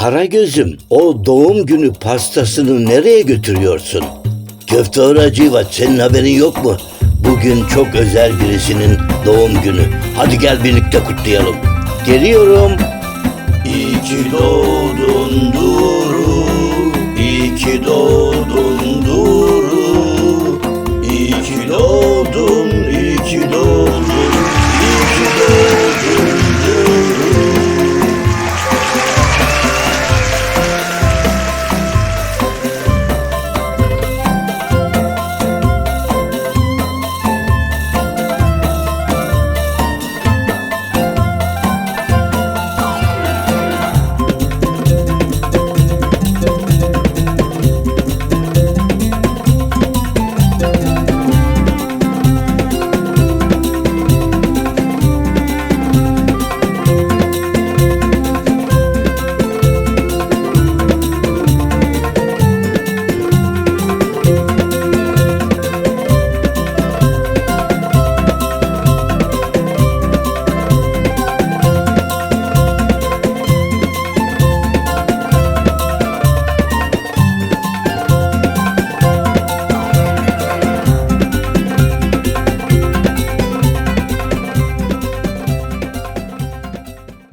Karagöz'üm o doğum günü pastasını nereye götürüyorsun? Köfte Hacivat senin haberin yok mu? Bugün çok özel birisinin doğum günü. Hadi gel birlikte kutlayalım. Geliyorum. İyi ki doğdun Duru, iyi ki doğdun